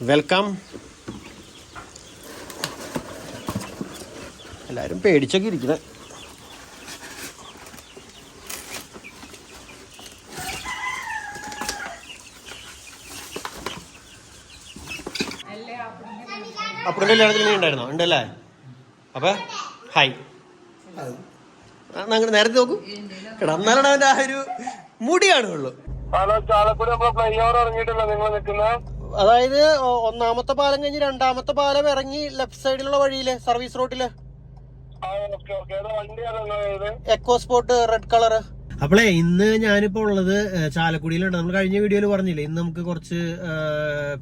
Welcome എല്ലാവരും പേടിച്ചൊക്കെ ഇരിക്കുന്നത് അപ്പുറത്തെ കല്യാണത്തിൽ നീ ഉണ്ടായിരുന്നോ? ഉണ്ടല്ലേ? അപ്പൊ ഹായ് അങ്ങനെ നേരത്തെ നോക്കൂ. കിടന്നാലാണ് അവന്റെ ആ ഒരു മുടിയാണ് ഉള്ളു ഹലോ ചാലക്കുടി നമ്മളെ ഫ്ലൈ ഓവർ ഇറങ്ങിയിട്ടില്ല നിങ്ങൾ നിൽക്കുന്നത് അതായത് ഒന്നാമത്തെ പാലം കഴിഞ്ഞ് രണ്ടാമത്തെ പാലം ഇറങ്ങി ലെഫ്റ്റ് സൈഡിലുള്ള വഴിയിലെ സർവീസ് റോഡിൽ എക്കോ സ്പോട്ട് റെഡ് കളർ അപ്പോളേ ഇന്ന് ഞാനിപ്പോ ഉള്ളത് ചാലക്കുടിയിലുണ്ട് നമ്മൾ കഴിഞ്ഞ വീഡിയോയിൽ പറഞ്ഞില്ലേ ഇന്ന് നമുക്ക് കുറച്ച്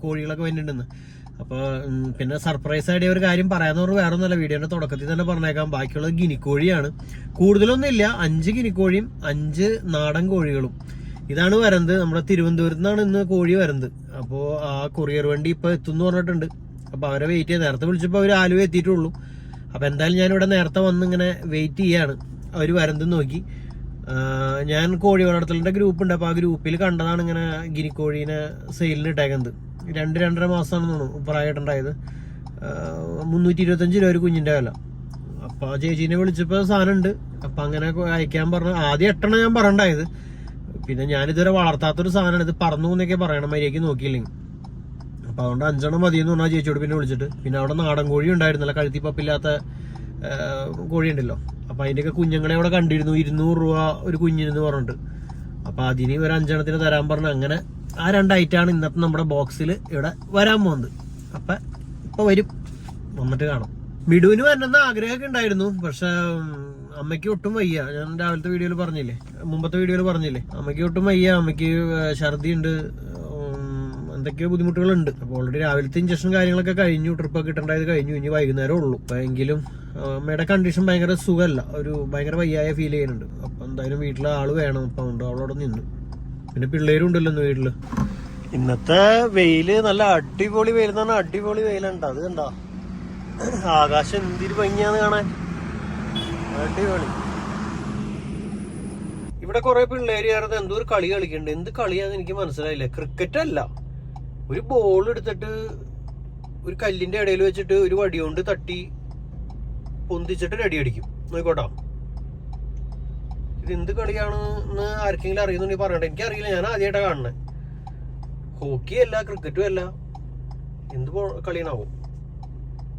കോഴികളൊക്കെ വന്നിട്ടുണ്ടെന്ന്. അപ്പൊ പിന്നെ സർപ്രൈസ് ആയിട്ട് ഒരു കാര്യം പറയാന്ന് പറഞ്ഞാൽ വേറെ ഒന്നല്ല വീഡിയോന്റെ തുടക്കത്തിൽ തന്നെ പറഞ്ഞേക്കാം. ബാക്കിയുള്ളത് ഗിനിക്കോഴിയാണ്. കൂടുതലൊന്നും ഇല്ല അഞ്ച് ഗിനിക്കോഴിയും അഞ്ച് നാടൻ കോഴികളും. ഇതാണ് വരുന്നത് നമ്മുടെ തിരുവനന്തപുരത്ത് നിന്നാണ് ഇന്ന് കോഴി വരുന്നത് അപ്പോൾ ആ കൊറിയർ വണ്ടി ഇപ്പോൾ എത്തുന്നു പറഞ്ഞിട്ടുണ്ട്. അപ്പോൾ അവരെ വെയിറ്റ് ചെയ്യാൻ നേരത്തെ വിളിച്ചപ്പോൾ അവർ ആലുവ എത്തിയിട്ടുള്ളൂ. അപ്പോൾ എന്തായാലും ഞാനിവിടെ നേരത്തെ വന്ന് ഇങ്ങനെ വെയിറ്റ് ചെയ്യാണ്. അവർ വരുന്നത് നോക്കി. ഞാൻ കോഴി വളർത്തലിന്റെ ഗ്രൂപ്പ് ഉണ്ട്. അപ്പോൾ ആ ഗ്രൂപ്പിൽ കണ്ടതാണ് ഇങ്ങനെ ഗിനിക്കോഴീനെ സെയിലിന് ഇട്ടേക്കുന്നത്. രണ്ട് രണ്ടര മാസമാണെന്ന് തോന്നുന്നു പ്രായമായിട്ടുണ്ടായത്. മുന്നൂറ്റി ഇരുപത്തഞ്ച് രൂപ ഒരു കുഞ്ഞിന്റെ വില. അപ്പോൾ ആ ചേച്ചീനെ വിളിച്ചപ്പോൾ സാധനം ഉണ്ട്. അപ്പൊ അങ്ങനെ അയക്കാൻ പറഞ്ഞു ആദ്യം എട്ടെണ്ണം ഞാൻ പറയണ്ടായത് പിന്നെ ഞാനിതുവരെ വളർത്താത്തൊരു സാധനമാണ്. ഇത് പറഞ്ഞു എന്നൊക്കെ പറയണം. മര്യാദയ്ക്ക് നോക്കിയില്ലെങ്കിൽ അപ്പം അതുകൊണ്ട് അഞ്ചെണ്ണം മതി എന്ന് പറഞ്ഞാൽ ചേച്ചിയോട് പിന്നെ വിളിച്ചിട്ട്. പിന്നെ അവിടെ നാടൻ കോഴി ഉണ്ടായിരുന്നല്ലോ കഴുത്തി പപ്പില്ലാത്ത കോഴിയുണ്ടല്ലോ അപ്പൊ അതിന്റെയൊക്കെ കുഞ്ഞുങ്ങളെ അവിടെ കണ്ടിരുന്നു. ഇരുന്നൂറ് രൂപ ഒരു കുഞ്ഞിനെന്ന് പറഞ്ഞിട്ട്. അപ്പം അതിന് ഒരു അഞ്ചെണ്ണത്തിന് തരാൻ പറഞ്ഞു. അങ്ങനെ ആ രണ്ട് ഐറ്റമാണ് ഇന്നത്തെ നമ്മുടെ ബോക്സിൽ ഇവിടെ വരാൻ പോകുന്നത്. അപ്പം ഇപ്പോൾ വരും. വന്നിട്ട് കാണാം. മിടുവിന് വരണമെന്ന് ആഗ്രഹമൊക്കെ ഉണ്ടായിരുന്നു. പക്ഷെ അമ്മയ്ക്ക് ഒട്ടും വയ്യ. ഞാൻ രാവിലത്തെ വീഡിയോയിൽ പറഞ്ഞില്ലേ? മുമ്പത്തെ വീഡിയോയിൽ പറഞ്ഞില്ലേ? അമ്മയ്ക്ക് ഒട്ടും വയ്യ. അമ്മയ്ക്ക് ഛർദി ഉണ്ട് എന്തൊക്കെയോ ബുദ്ധിമുട്ടുകളുണ്ട്. അപ്പോൾ ഓൾറെഡി രാവിലത്തെ ഇഞ്ചക്ഷൻ കാര്യങ്ങളൊക്കെ കഴിഞ്ഞു. ട്രിപ്പൊക്കെ കിട്ടേണ്ടത് കഴിഞ്ഞു. ഇനി വൈകുന്നേരം ഉള്ളൂ. അപ്പൊ എങ്കിലും അമ്മയുടെ കണ്ടീഷൻ ഭയങ്കര സുഖമല്ല. ഒരു ഭയങ്കര വയ്യായ ഫീൽ ചെയ്യുന്നുണ്ട്. അപ്പൊ എന്തായാലും വീട്ടിലെ ആൾ വേണം. അപ്പൊ അതുകൊണ്ട് അവളവിടെ നിന്നു. പിന്നെ പിള്ളേരും ഉണ്ടല്ലോ ഇന്ന് വീട്ടിൽ. ഇന്നത്തെ വെയിൽ നല്ല അടിപൊളി വെയിൽ പറഞ്ഞാൽ അടിപൊളി വെയിലുണ്ട്. അത് കണ്ടോ? ആകാശം എന്തിരി ഭംഗിയാന്ന് കാണാൻ. അടിപൊളി. ഇവിടെ കുറെ പിള്ളേര് ചേർന്ന് എന്തോ ഒരു കളി കളിക്കുന്നുണ്ട്. എന്ത് കളിയാന്ന് എനിക്ക് മനസ്സിലായില്ല. ക്രിക്കറ്റ് അല്ല. ഒരു ബോൾ എടുത്തിട്ട് ഒരു കല്ലിന്റെ ഇടയിൽ വെച്ചിട്ട് ഒരു വടി കൊണ്ട് തട്ടി പൊന്തിച്ചിട്ട് റെഡി അടിക്കും. നോക്കോട്ടോ. ഇത് എന്ത് കളിയാണ് എന്ന് ആർക്കെങ്കിലും അറിയുന്നുണ്ടെങ്കിൽ പറയണ്ട. എനിക്ക് അറിയില്ല ഞാൻ ആദ്യമായിട്ടാണ് കാണുന്നത് ഹോക്കി അല്ല ക്രിക്കറ്റും അല്ല. എന്ത് കളിയാണാവും?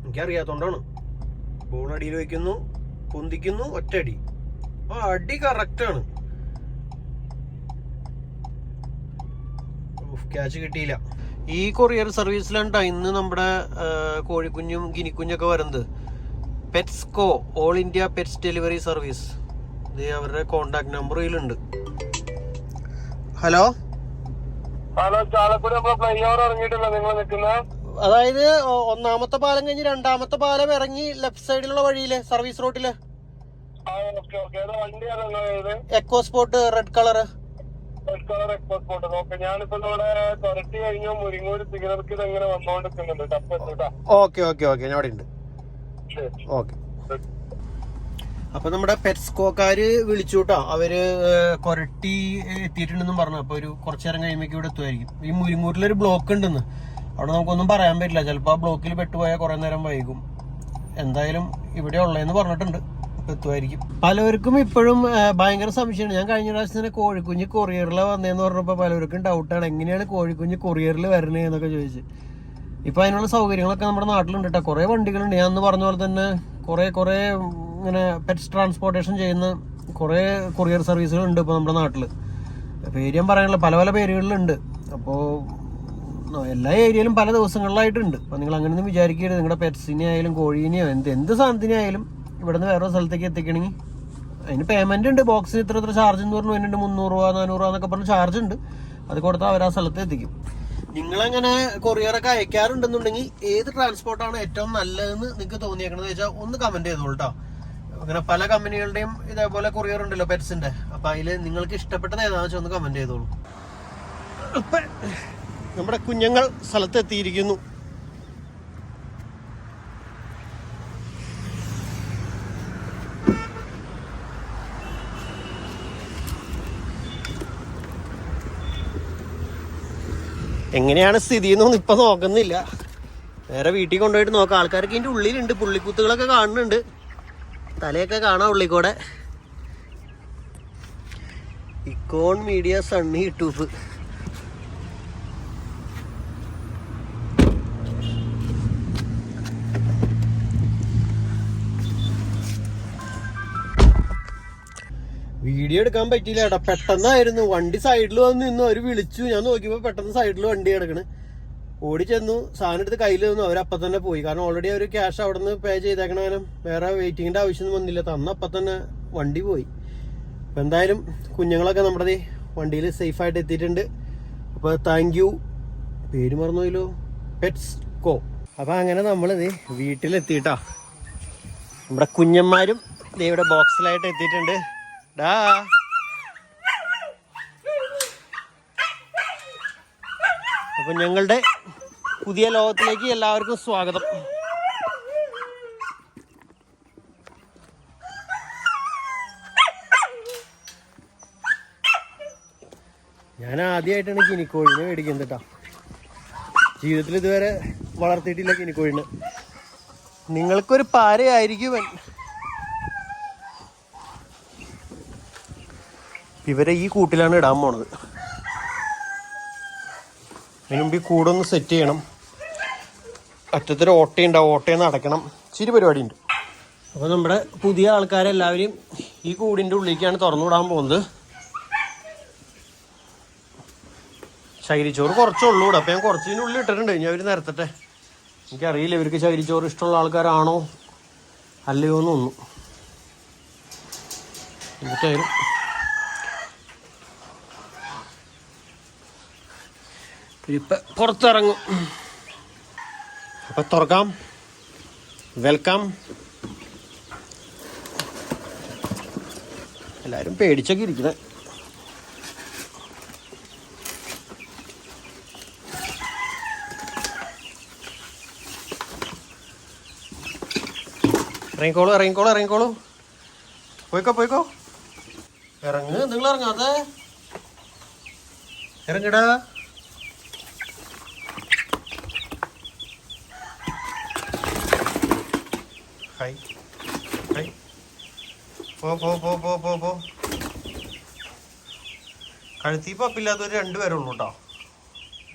എനിക്കറിയാത്തോണ്ടാണ്. ബോൾ അടിയിൽ വയ്ക്കുന്നു പൊന്തിക്കുന്നു ഒറ്റടി ആ അടി കറക്റ്റാണ് ക്യാച്ച് കിട്ടിയില്ല. ഈ കൊറിയർ സർവീസിലാണ് ഇന്ന് നമ്മുടെ കോഴിക്കുഞ്ഞും ഗിനിക്കുഞ്ഞൊക്കെ വരുന്നത്. Petsco all India pets delivery service. ഇത് അവരുടെ കോണ്ടാക്ട് നമ്പർ ഇതിലുണ്ട് ഹലോ? ഹലോ ചാലക്കുടി നിങ്ങൾ നിൽക്കുന്നത് അതായത് ഒന്നാമത്തെ പാലം കഴിഞ്ഞ് രണ്ടാമത്തെ പാലം ഇറങ്ങി ലെഫ്റ്റ് സൈഡിലുള്ള വഴിയിൽ സർവീസ് റോഡിൽ eco spot red colour red colour eco spot okay ഞാനിപ്പോ ഇവിടെ കൊരട്ടി കഴിഞ്ഞു മുരിങ്ങൂര് സിഗരക്ക് വന്നോണ്ടിരിക്കുന്നുണ്ട്. ഓക്കെ ഓക്കെ ഓക്കെ ഞാൻ അവിടെ ഉണ്ട് ഓക്കെ അപ്പൊ നമ്മുടെ പെറ്റ്സ്കോക്കാര് വിളിച്ചു കേട്ടോ അവർ കൊരട്ടി എത്തിയിട്ടുണ്ടെന്നും പറഞ്ഞു. അപ്പൊ ഒരു കുറച്ചേരം കഴിയുമ്പോഴേക്കും ഇവിടെ എത്തുമായിരിക്കും ഈ മുരിങ്ങൂരിലൊരു ബ്ലോക്ക് ഉണ്ടെന്ന്. അവിടെ നമുക്കൊന്നും പറയാൻ പറ്റില്ല. ചിലപ്പോൾ ആ ബ്ലോക്കിൽ പെട്ടുപോയാൽ കുറേ നേരം വൈകും. എന്തായാലും ഇവിടെ ഉള്ളതെന്ന് പറഞ്ഞിട്ടുണ്ട്. എത്തുമായിരിക്കും. പലവർക്കും ഇപ്പോഴും ഭയങ്കര സംശയമാണ്. ഞാൻ കഴിഞ്ഞ പ്രാവശ്യം തന്നെ കോഴിക്കുഞ്ഞ് കൊറിയറിൽ വന്നതെന്ന് പറഞ്ഞപ്പോൾ പലവർക്കും ഡൗട്ടാണ് എങ്ങനെയാണ് കോഴിക്കുഞ്ഞ് കൊറിയറിൽ വരണേ എന്നൊക്കെ ചോദിച്ച്. ഇപ്പം അതിനുള്ള സൗകര്യങ്ങളൊക്കെ നമ്മുടെ നാട്ടിലുണ്ട് കേട്ടോ കുറേ വണ്ടികളുണ്ട്. ഞാൻ അന്ന് പറഞ്ഞ പോലെ തന്നെ കുറേ കുറേ ഇങ്ങനെ പെറ്റ്സ് ട്രാൻസ്പോർട്ടേഷൻ ചെയ്യുന്ന കുറേ കൊറിയർ സർവീസുകളുണ്ട് ഇപ്പോൾ നമ്മുടെ നാട്ടിൽ പേര് ഞാൻ പറയാനുള്ള പല പല പേരുകളിലുണ്ട്. അപ്പോ ആ, എല്ലാ ഏരിയയിലും പല ദിവസങ്ങളിലായിട്ടുണ്ട്. അപ്പോൾ നിങ്ങൾ അങ്ങനെയൊന്നും വിചാരിക്കരുത്. നിങ്ങളുടെ പെറ്റ്സിനെ ആയാലും കോഴീനെയോ എന്ത് എന്ത് സാധനത്തിനെ ആയാലും ഇവിടുന്ന് വേറെ സ്ഥലത്തേക്ക് എത്തിക്കണമെങ്കിൽ അതിന് പേയ്മെന്റ് ഉണ്ട്. ബോക്സിന് ഇത്ര ഇത്ര ചാർജ് എന്ന് പറഞ്ഞു വരുന്നുണ്ട് മുന്നൂറ് രൂപ നാനൂറ് രൂപ എന്നൊക്കെ പറഞ്ഞ് ചാർജ് ഉണ്ട്. അത് കൊടുത്താൽ അവർ ആ സ്ഥലത്ത് എത്തിക്കും. നിങ്ങളങ്ങനെ കൊറിയറൊക്കെ അയക്കാറുണ്ടെന്നുണ്ടെങ്കിൽ ഏത് ട്രാൻസ്പോർട്ടാണ് ഏറ്റവും നല്ലതെന്ന് നിങ്ങൾക്ക് തോന്നിയേക്കണത് വെച്ചാൽ ഒന്ന് കമന്റ് ചെയ്തോളൂ കേട്ടോ അങ്ങനെ പല കമ്പനികളുടെയും ഇതേപോലെ കൊറിയർ ഉണ്ടല്ലോ പെറ്റ്സിന്റെ അപ്പോൾ അതിൽ നിങ്ങൾക്ക് ഇഷ്ടപ്പെട്ടത് ഏതാണെന്ന് വെച്ചാൽ ഒന്ന് കമന്റ് ചെയ്തോളൂ. നമ്മുടെ കുഞ്ഞുങ്ങൾ സ്ഥലത്തെത്തിയിരിക്കുന്നു. എങ്ങനെയാണ് സ്ഥിതി എന്നൊന്നും ഇപ്പൊ നോക്കുന്നില്ല. നേരെ വീട്ടിൽ കൊണ്ടുപോയിട്ട് നോക്കാം. ആൾക്കാർക്ക് ഇതിന്റെ ഉള്ളിലുണ്ട്. പുള്ളിക്കുത്തുകളൊക്കെ കാണുന്നുണ്ട്. തലയൊക്കെ കാണാം ഉള്ളിക്കൂടെ. Icon media Sunny YouTube. Video എടുക്കാൻ പറ്റിയില്ല ഏട്ടാ പെട്ടെന്നായിരുന്നു. വണ്ടി സൈഡിൽ വന്ന് നിന്ന് അവർ വിളിച്ചു. ഞാൻ നോക്കിയപ്പോൾ പെട്ടെന്ന് സൈഡിൽ വണ്ടി കിടക്കണ്. ഓടി ചെന്നു. സാധനം എടുത്ത് കയ്യിൽ തന്നു അവരപ്പം തന്നെ പോയി. കാരണം ഓൾറെഡി അവർ ക്യാഷ് അവിടെ നിന്ന് പേ ചെയ്തേക്കണ വേറെ വെയിറ്റിങ്ങിന്റെ ആവശ്യമൊന്നും വന്നില്ല. തന്നപ്പം തന്നെ വണ്ടി പോയി. അപ്പം എന്തായാലും കുഞ്ഞുങ്ങളൊക്കെ നമ്മുടെ വണ്ടിയിൽ സേഫായിട്ട് എത്തിയിട്ടുണ്ട്. അപ്പോൾ താങ്ക് യു പേര് മറന്നുപോയല്ലോ. പെറ്റ്സ് കോ അപ്പം അങ്ങനെ നമ്മളിത് വീട്ടിലെത്തിയിട്ടാ. നമ്മുടെ കുഞ്ഞന്മാരും ദൈവയുടെ ബോക്സിലായിട്ട് എത്തിയിട്ടുണ്ട്. ഡാ അപ്പൊ ഞങ്ങളുടെ പുതിയ ലോകത്തിലേക്ക് എല്ലാവർക്കും സ്വാഗതം. ഞാൻ ആദ്യമായിട്ടാണ് കിനിക്കോഴിനെ മേടിക്കുന്നത് കേട്ടോ. ജീവിതത്തിൽ ഇതുവരെ വളർത്തിയിട്ടില്ല കിനിക്കോഴിനെ നിങ്ങൾക്കൊരു പാരയായിരിക്കും ഇവരെ ഈ കൂട്ടിലാണ് ഇടാൻ പോണത്. അതിനുമുമ്പ് ഈ കൂടൊന്ന് സെറ്റ് ചെയ്യണം. അറ്റത്തൊരു ഓട്ടയുണ്ടാവും ഓട്ടയെന്ന് അടയ്ക്കണം പരിപാടി ഉണ്ട് അപ്പോൾ നമ്മുടെ പുതിയ ആൾക്കാരെല്ലാവരും ഈ കൂടിന്റെ ഉള്ളിലേക്കാണ് തുറന്നു വിടാൻ പോകുന്നത്. ശകരിച്ചോറ് കുറച്ചുള്ളൂ ഇവിടെ. അപ്പം ഞാൻ കുറച്ചിന്റെ ഉള്ളിൽ ഇട്ടിട്ടുണ്ട്. ഞാൻ അവർ നിരത്തട്ടെ. എനിക്കറിയില്ല ഇവർക്ക് ശൈരിച്ചോറ് ഇഷ്ടമുള്ള ആൾക്കാരാണോ അല്ലയോ എന്നൊന്നും എന്നിട്ടായാലും പുറത്തിറങ്ങും. അപ്പൊ തുറക്കാം. വെൽക്കം. എല്ലാരും പേടിച്ചൊക്കെ ഇരിക്കുന്നത് ഇറങ്ങിക്കോളൂ ഇറങ്ങിക്കോളൂ ഇറങ്ങിക്കോളൂ. പോയിക്കോ പോയിക്കോ. ഇറങ്ങ് നിങ്ങൾ ഇറങ്ങാതെ. ഇറങ്ങടാ. ഹായ് ഹായ് പോ പോ പോ പോ പോ പോ. കഴുത്തിൽ പപ്പില്ലാത്തവർ രണ്ട് പേരുള്ളൂ കേട്ടോ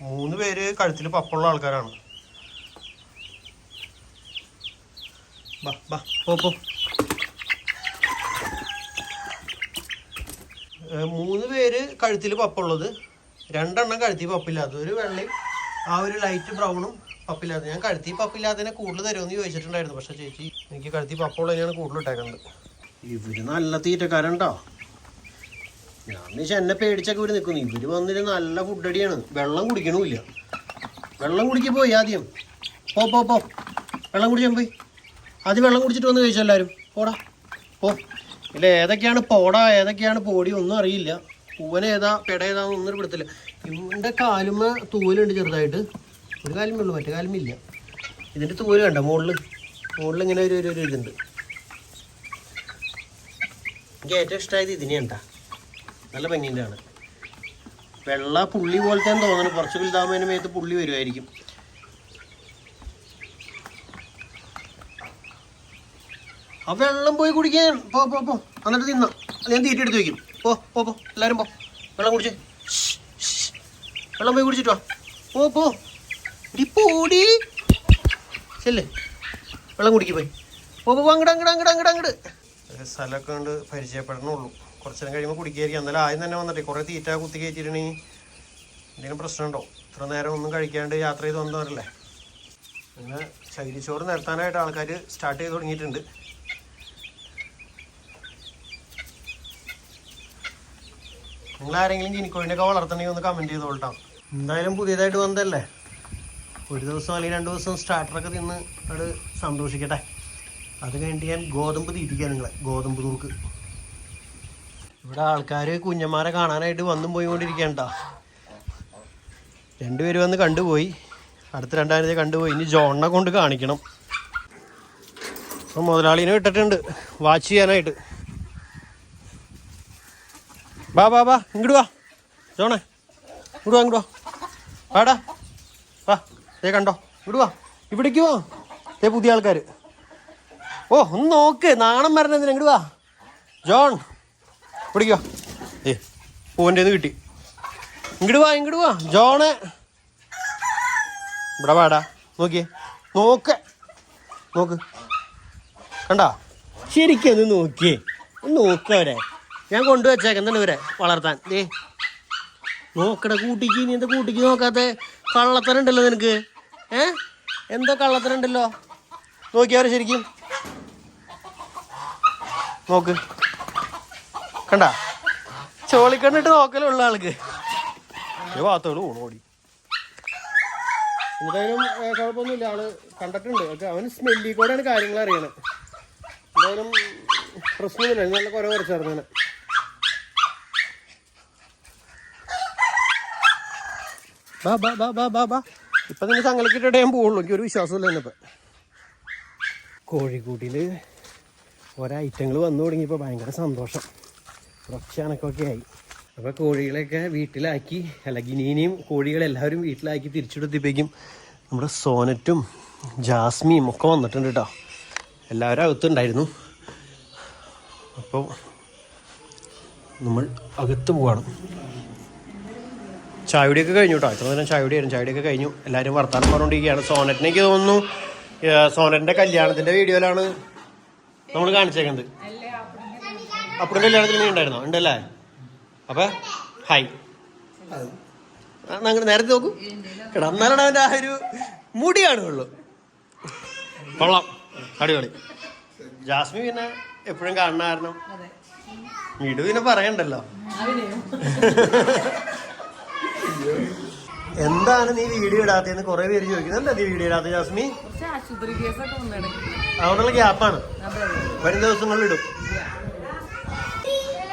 മൂന്ന് പേര് കഴുത്തിൽ പപ്പുള്ള ആൾക്കാരാണ്. ബാ ബാ പോ പോ. മൂന്ന് പേര് കഴുത്തിൽ പപ്പുള്ളത്. രണ്ടെണ്ണം കഴുത്തിൽ പപ്പില്ലാത്തവർ വെള്ളയും ആ ഒരു ലൈറ്റ് ബ്രൗണും പപ്പില്ലാത്ത ഞാൻ കഴുത്തി പപ്പില്ലാത്തതിനെ കൂടുതൽ തരുമെന്ന് ചോദിച്ചിട്ടുണ്ടായിരുന്നു. പക്ഷെ ചേച്ചി എനിക്ക് കഴുത്തി പപ്പുള്ളതിനാണ് കൂടുതൽ ഇട്ടേക്കുന്നത് ഇവർ നല്ല തീറ്റക്കാരണ്ടോ ഞാൻ വെച്ചാൽ എന്നെ പേടിച്ചൊക്കെ ഇവർ നിൽക്കുന്നു. ഇവർ വന്നിട്ട് നല്ല ഫുഡടിയാണ് വെള്ളം കുടിക്കണമില്ല വെള്ളം കുടിക്കാൻ പോയി ആദ്യം. പോ പോ പോ. വെള്ളം കുടിക്കാൻ പോയി. ആദ്യം വെള്ളം കുടിച്ചിട്ട് വന്ന് കഴിച്ചു എല്ലാവരും? പോടാ. പോ. ഇല്ല ഏതൊക്കെയാണ് പോടാ ഏതൊക്കെയാണ് പോടി ഒന്നും അറിയില്ല. പൂവനേതാ പെട ഏതാന്നൊന്നും പിടുത്തില്ല. ഇവന്റെ കാലുമ്മ തൂവലുണ്ട് ചെറുതായിട്ട്. ഒരു കാലും ഉള്ളു മറ്റേ ഇല്ല ഇതിന്റെ തൂവൽ കണ്ട മുകളിൽ മുകളിൽ ഇങ്ങനെ ഒരു ഒരു ഇതുണ്ട്. എനിക്ക് ഏറ്റവും ഇഷ്ടമായത് ഇതിനെ നല്ല ഭംഗിന്റെ ആണ് വെള്ള പുള്ളി പോലത്തെ തോന്നുന്നു. കുറച്ച് വലുതാകുമ്പോൾ മേത്ത് പുള്ളി വരുമായിരിക്കും ആ വെള്ളം പോയി കുടിക്കാൻ പോ പോ പോ. എന്നിട്ട് തിന്ന. ഞാൻ തീറ്റ എടുത്ത് വെക്കും. പോ പോ പോ. എല്ലാവരും പോ. വെള്ളം കുടിച്ചേ. വെള്ളം പോയി കുടിച്ചിട്ടോ പോ പോ. ഇടി ചെല്ല്. വെള്ളം കുടിക്ക് പോയി. പോ പോ സ്ഥലമൊക്കെ കൊണ്ട് പരിചയപ്പെടണുള്ളൂ. കുറച്ചു നേരം കഴിയുമ്പോൾ കുടിക്കായിരിക്കും എന്നാലും ആദ്യം തന്നെ വന്നിട്ട് കുറേ തീറ്റ കുത്തി കയറ്റിയിട്ടുണ്ടെങ്കിൽ എന്തെങ്കിലും പ്രശ്നമുണ്ടോ? ഇത്ര നേരം ഒന്നും കഴിക്കാണ്ട് യാത്ര ചെയ്ത് വന്നവരല്ലേ? പിന്നെ ചകിരിച്ചോറ് നിരത്താനായിട്ട് ആൾക്കാർ സ്റ്റാർട്ട് ചെയ്ത് തുടങ്ങിയിട്ടുണ്ട്. നിങ്ങൾ ആരെങ്കിലും ജിനിക്കോഴിനൊക്കെ വളർത്തണമെങ്കിൽ ഒന്ന് കമന്റ് ചെയ്തോളട്ടോ എന്തായാലും പുതിയതായിട്ട് വന്നതല്ലേ? ഒരു ദിവസം അല്ലെങ്കിൽ രണ്ട് ദിവസം സ്റ്റാർട്ടറൊക്കെ തിന്ന് അത് സന്തോഷിക്കട്ടെ. അത് കഴിഞ്ഞിട്ട് ഞാൻ ഗോതമ്പ് തീറ്റിക്കാൻ നിങ്ങളെ ഗോതമ്പ് നുറുക്ക് ഇവിടെ ആൾക്കാർ കുഞ്ഞന്മാരെ കാണാനായിട്ട് വന്നും പോയിക്കൊണ്ടിരിക്കണ്ട രണ്ടുപേര് വന്ന് കണ്ടുപോയി. അടുത്ത രണ്ടായിരത്തി കണ്ടുപോയി. ഇനി ജോണിനെ കൊണ്ട് കാണിക്കണം. അപ്പം മുതലാളിനെ വിട്ടിട്ടുണ്ട്. വാച്ച് ചെയ്യാനായിട്ട്. ബാ ബാ ബാ ഇങ്ങോട്ട് വാ. ജോണേ ഇങ്ങോട്ട് വാ ഇങ്ങോട്ട് വാടാ വാ. ദേ കണ്ടോ ഇവിടെ വാ ഇവിടേക്ക് വാ. ദേ പുതിയ ആൾക്കാർ ഓ ഒന്ന് നോക്ക് നാണം വരണതിന് ഇങ്ങോട്ട് വാ. ജോൺ ഇവിടേക്ക് വാ. ഏ പൂവന്റെ കിട്ടി. ഇങ്ങോട്ട് വാ ഇങ്ങോട്ട് വാ ജോണ്. ഇവിടെ വാടാ നോക്കിയേ. നോക്ക് നോക്ക്. കണ്ടാ? ശരിക്കും ഒന്ന് നോക്കിയേ. ഒന്ന് നോക്കവരെ ഞാൻ കൊണ്ടുവച്ചേക്കുന്നതാണ് ഇവരെ വളർത്താൻ. ഏ നോക്കട കൂട്ടിക്ക് നീ എന്താ കൂട്ടിക്ക് നോക്കാത്ത? കള്ളത്തരം ഉണ്ടല്ലോ നിനക്ക്. ഏ? എന്തോ കള്ളത്തിനുണ്ടല്ലോ നോക്കിയവരെ ശരിക്കും. നോക്ക്. കണ്ട? ചോളിക്കണ്ണിട്ട് നോക്കലുള്ള ആൾക്ക്. ഭാഗത്തോട് ഓടി എന്തായാലും കുഴപ്പമൊന്നുമില്ല. ആൾ കണ്ടിട്ടുണ്ട്. അവന് സ്മെല്ലി കൂടെയാണ് കാര്യങ്ങൾ അറിയണത്. എന്തായാലും പ്രശ്നമൊന്നുമില്ല നല്ല കുറെ കുറച്ചായിരുന്നു ബാ ബാ ബാ ബാ ബാ ബാ. ഇപ്പൊ നിന്നെ സങ്കലക്കിട്ടിട്ടേ ഞാൻ പോവുള്ളൂ. എനിക്ക് ഒരു വിശ്വാസമില്ല എന്നിപ്പോ കോഴിക്കൂട്ടിൽ ഓരോ ഐറ്റങ്ങൾ വന്നു തുടങ്ങിയപ്പോൾ ഭയങ്കര സന്തോഷം. ഒച്ചണക്കൊക്കെ ആയി. അപ്പോൾ കോഴികളെയൊക്കെ വീട്ടിലാക്കി അല്ല ഗിനീനിയും കോഴികളെല്ലാവരും വീട്ടിലാക്കി തിരിച്ചെടുത്തിപ്പേക്കും നമ്മുടെ സോനറ്റും ജാസ്മിയും ഒക്കെ വന്നിട്ടുണ്ട് കേട്ടോ എല്ലാവരും അകത്തുണ്ടായിരുന്നു. അപ്പോൾ നമ്മൾ അകത്ത് പോവാണ്. ചായയുടെയൊക്കെ കഴിഞ്ഞു കേട്ടോ ഇത്ര നേരം ചായയുടെ ആയിരുന്നു ചായയുടെയൊക്കെ കഴിഞ്ഞു. എല്ലാവരും വർത്താനം പറഞ്ഞുകൊണ്ടിരിക്കുകയാണ്. സോനറ്റിനേക്ക് തോന്നുന്നു സോനറ്റിന്റെ സോനറ്റിന്റെ കല്യാണത്തിന്റെ വീഡിയോയിലാണ് നമ്മൾ കാണിച്ചേക്കുന്നത്. അപ്പുറം കല്യാണത്തിന് നീ ഉണ്ടായിരുന്നോ? ഉണ്ടല്ലേ? അപ്പൊ ഹായ്. അങ്ങനെ നേരത്തെ നോക്കൂ. കിടന്നാലാണ് അവന്റെ ആ ഒരു മുടിയാണ് ഉള്ളു. കൊള്ളാം. അടിപൊളി. ജാസ്മി പിന്നെ എപ്പോഴും കാണുന്ന കാരണം വീട് പിന്നെ പറയണ്ടല്ലോ. എന്താണ് നീ വീഡിയോ ഇടാത്തതെന്ന് കുറെ പേര് ചോദിക്കുന്നത് എന്താ നീ വീഡിയോ ഇടാത്ത ജാസ്മി? അവിടെയുള്ള ഗ്യാപ്പാണ് വരും ദിവസങ്ങളിൽ ഇടും.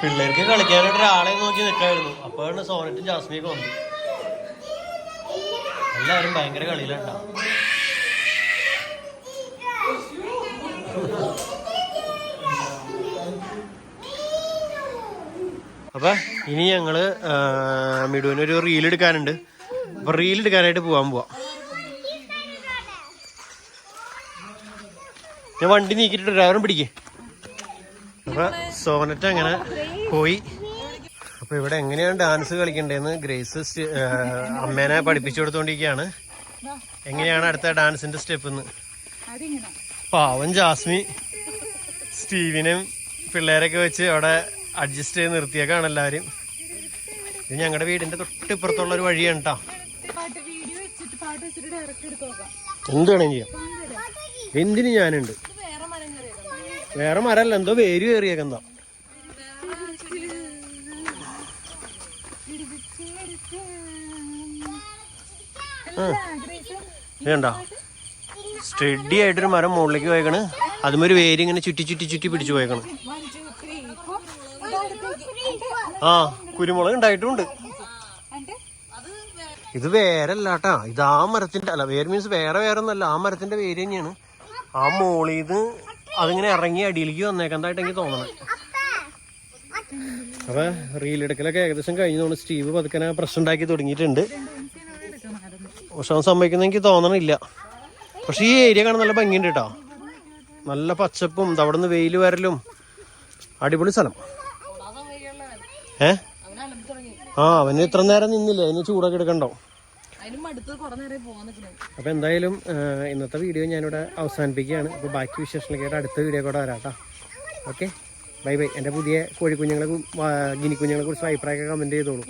പിള്ളേർക്ക് കളിക്കാനായിട്ട് ഒരാളെ നോക്കി നിൽക്കായിരുന്നു. അപ്പോഴാണ് സോനറ്റും ജാസ്മിയൊക്കെ വന്നു എല്ലാവരും ഭയങ്കര കളിയിലുണ്ടാവും. അപ്പൊ ഇനി ഞങ്ങൾ ആ, മിടുവിനൊരു റീൽ എടുക്കാനുണ്ട്. അപ്പൊ റീൽ എടുക്കാനായിട്ട് പോവാൻ പോവാ. ഞാൻ വണ്ടി നീക്കിയിട്ട് ഡ്രൈവറും പിടിക്കേ. അപ്പൊ സോനറ്റ് അങ്ങനെ പോയി. അപ്പൊ ഇവിടെ എങ്ങനെയാണ് ഡാൻസ് കളിക്കണ്ടേന്ന് ഗ്രേസ് അമ്മേനെ പഠിപ്പിച്ചു കൊടുത്തോണ്ടിരിക്കുകയാണ് എങ്ങനെയാണ് അടുത്ത ഡാൻസിന്റെ സ്റ്റെപ്പ് എന്ന് പാവൻ ജാസ്മി. സ്റ്റീവിനും പിള്ളേരൊക്കെ വെച്ച് അവിടെ അഡ്ജസ്റ്റ് ചെയ്ത് നിർത്തിയേക്കാണ് എല്ലാവരും. ഇത് ഞങ്ങളുടെ വീടിന്റെ തൊട്ടിപ്പുറത്തുള്ള ഒരു വഴിയാണ് കേട്ടോ എന്ത് വേണം ചെയ്യാം എന്തിന് ഞാനുണ്ട്? വേറെ മരമല്ല എന്തോ വേര് കയറിയേക്കെന്താ വേണ്ട സ്റ്റഡി ആയിട്ടൊരു മരം മുകളിലേക്ക് പോയേക്കണ്. അതുമൊരു വേര് ഇങ്ങനെ ചുറ്റി ചുറ്റി ചുറ്റി പിടിച്ചു പോയേക്കണ്. ആ കുരുമുളക് ഉണ്ടായിട്ടുണ്ട്. ഇത് വേരല്ലാട്ടാ. ഇത് ആ മരത്തിന്റെ അല്ല വേര് മീൻസ് വേറെ വേറെ ഒന്നല്ല ആ മരത്തിന്റെ വേര് തന്നെയാണ്. ആ മോളി ഇത് അതിങ്ങനെ ഇറങ്ങി അടിയിലേക്ക് വന്നേക്കുന്നതായിട്ട് എനിക്ക് തോന്നണം. അപ്പൊ റീലെടുക്കലൊക്കെ ഏകദേശം കഴിഞ്ഞു സ്റ്റീവ് പതുക്കനെ പ്രശ്നം ഉണ്ടാക്കി തുടങ്ങിയിട്ടുണ്ട്. പക്ഷെ അവൻ സമ്മതിക്കുന്ന എനിക്ക് തോന്നണില്ല. പക്ഷെ ഈ ഏരിയ കാണാൻ നല്ല ഭംഗിയുണ്ട് കേട്ടോ. നല്ല പച്ചപ്പും അവിടെ നിന്ന് വെയിൽ വരലും അടിപൊളി സ്ഥലം. ഏ? ആ അവന് ഇത്ര നേരം നിന്നില്ല? അതിന് ചൂടൊക്കെ എടുക്കണ്ടോ അപ്പൊ എന്തായാലും ഇന്നത്തെ വീഡിയോ ഞാനിവിടെ അവസാനിപ്പിക്കുകയാണ്. അപ്പോൾ ബാക്കി വിശേഷങ്ങളൊക്കെ അടുത്ത വീഡിയോ കൂടെ വരാം കേട്ടോ. ഓക്കെ? Bye bye. എന്റെ പുതിയ കോഴിക്കുഞ്ഞുങ്ങളെ ഗിനിക്കുഞ്ഞുങ്ങളെ കുറിച്ച് അഭിപ്രായമൊക്കെ കമന്റ് ചെയ്തോളൂ.